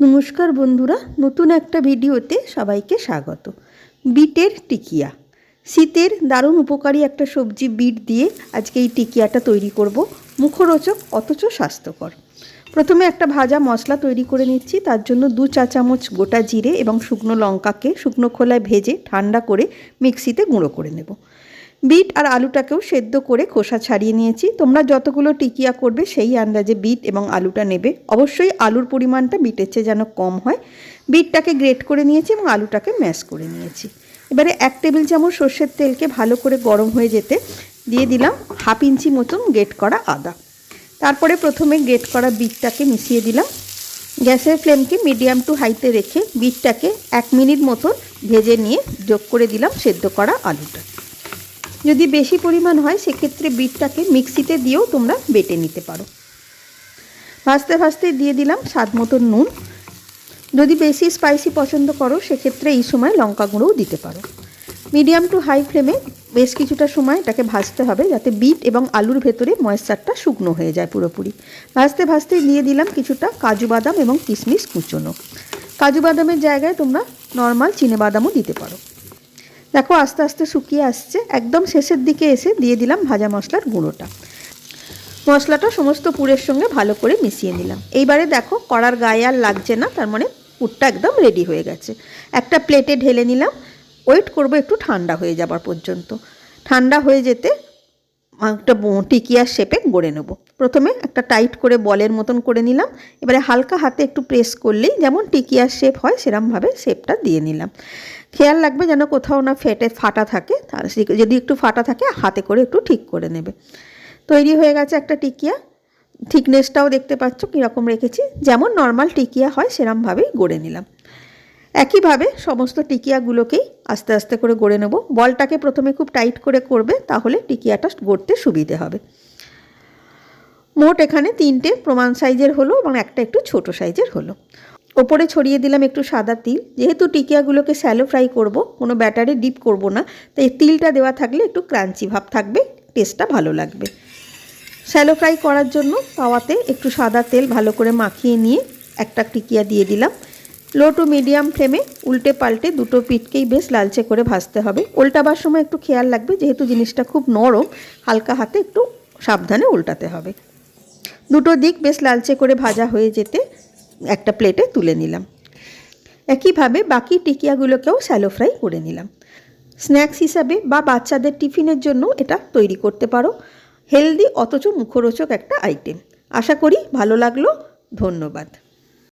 নমস্কার বন্ধুরা, নতুন একটা ভিডিওতে সবাইকে স্বাগত। বিটের টিকিয়া। শীতের দারুণ উপকারী একটা সবজি বিট দিয়ে আজকে এই টিকিয়াটা তৈরি করব। মুখরোচক, অথচ স্বাস্থ্যকর। প্রথমে একটা ভাজা মশলা তৈরি করে নিচ্ছি, তার জন্য দু চা চামচ গোটা জিরে এবং শুকনো লঙ্কাকে শুকনো খোলায় ভেজে ঠান্ডা করে মিক্সিতে গুঁড়ো করে নেব। বিট আর আলুটাকেও সেদ্ধ করে খোসা ছাড়িয়ে নিয়েছি। তোমরা যতগুলো টিকিয়া করবে সেই আন্দাজে বিট এবং আলুটা নেবে। অবশ্যই আলুর পরিমাণটা বিটের চেয়ে যেন কম হয়। বিটটাকে গ্রেট করে নিয়েছি এবং আলুটাকে ম্যাশ করে নিয়েছি। এবারে এক টেবিল চামচ সর্ষের তেলকে ভালো করে গরম হয়ে যেতে দিয়ে দিলাম হাফ ইঞ্চি মতন গ্রেট করা আদা। তারপরে প্রথমে গ্রেট করা বিটটাকে মিশিয়ে দিলাম। গ্যাসের ফ্লেমকে মিডিয়াম টু হাইতে রেখে বিটটাকে এক মিনিট মতন ভেজে নিয়ে যোগ করে দিলাম সেদ্ধ করা আলুটা। যদি বেশি পরিমাণ হয়, সেক্ষেত্রে বিটটাকে মিক্সিতে দিয়েও তোমরা বেটে নিতে পারো। ভাজতে ভাজতে দিয়ে দিলাম স্বাদ মতো নুন। যদি বেশি স্পাইসি পছন্দ করো, সেক্ষেত্রে এই সময় লঙ্কা গুঁড়োও দিতে পারো। মিডিয়াম টু হাই ফ্লেমে বেশ কিছুটা সময় এটাকে ভাজতে হবে, যাতে বিট এবং আলুর ভেতরে ময়েশ্চারটা শুকনো হয়ে যায় পুরোপুরি। ভাজতে ভাজতে দিয়ে দিলাম কিছুটা কাজু বাদাম এবং কিশমিশ কুচোনো। কাজু বাদামের জায়গায় তোমরা নর্মাল চিনে বাদামও দিতে পারো। দেখো, আস্তে আস্তে শুকিয়ে আসছে। একদম শেষের দিকে এসে দিয়ে দিলাম ভাজা মশলার গুঁড়োটা। মশলাটা সমস্ত পুরের সঙ্গে ভালো করে মিশিয়ে নিলাম। এইবারে দেখো, কড়ার গায়ে আর লাগছে না, তার মানে পুরটা একদম রেডি হয়ে গেছে। একটা প্লেটে ঢেলে নিলাম। ওয়েট করব একটু ঠান্ডা হয়ে যাবার পর্যন্ত। ঠান্ডা হয়ে যেতে একটা টিকিয়ার শেপে গড়ে নেব। প্রথমে একটা টাইট করে বলের মতন করে নিলাম। এবারে হালকা হাতে একটু প্রেস করলেই যেমন টিকিয়ার শেপ হয়, সেরমভাবে শেপটা দিয়ে নিলাম। খেয়াল রাখবে যেন কোথাও না ফেটে, ফাটা থাকে। তার যদি একটু ফাটা থাকে, হাতে করে একটু ঠিক করে নেবে। তৈরি হয়ে গেছে একটা টিকিয়া। থিকনেসটাও দেখতে পাচ্ছ, কীরকম রেখেছি। যেমন নর্মাল টিকিয়া হয়, সেরমভাবেই গড়ে নিলাম। একইভাবে সমস্ত টিকিয়াগুলোকেই আস্তে আস্তে করে গড়ে নেব। বলটাকে প্রথমে খুব টাইট করে করবে, তাহলে টিকিয়াটা গড়তে সুবিধে হবে। মোট এখানে তিনটে প্রমাণ সাইজের হলো এবং একটা একটু ছোট সাইজের হলো। ওপরে ছড়িয়ে দিলাম একটু সাদা তিল। যেহেতু টিকিয়াগুলোকে স্যালো ফ্রাই করব, কোনো ব্যাটারে ডিপ করব না, তাই তিলটা দেওয়া থাকলে একটু ক্রাঞ্চি ভাব থাকবে টেস্টটা ভালো লাগবে। স্যালো ফ্রাই করার জন্য তাওয়াতে একটু সাদা তেল ভালো করে মাখিয়ে নিয়ে একটা টিকিয়া দিয়ে দিলাম। লো টু মিডিয়াম ফ্লেমে উল্টে পাল্টে দুটো পিঠকেই বেশ লালচে করে ভাজতে হবে। উল্টাবার সময় একটু খেয়াল লাগবে যেহেতু জিনিসটা খুব নরম, হালকা হাতে একটু সাবধানে উল্টাতে হবে। দুটো দিক বেশ লালচে করে ভাজা হয়ে যেতে একটা প্লেটে তুলে নিলাম। একইভাবে বাকি টিকিয়াগুলোকেও স্যালো ফ্রাই করে নিলাম। স্ন্যাক্স হিসাবে বা বাচ্চাদের টিফিনের জন্য এটা তৈরি করতে পারো। হেলদি অথচ মুখরোচক একটা আইটেম। আশা করি ভালো লাগল। ধন্যবাদ।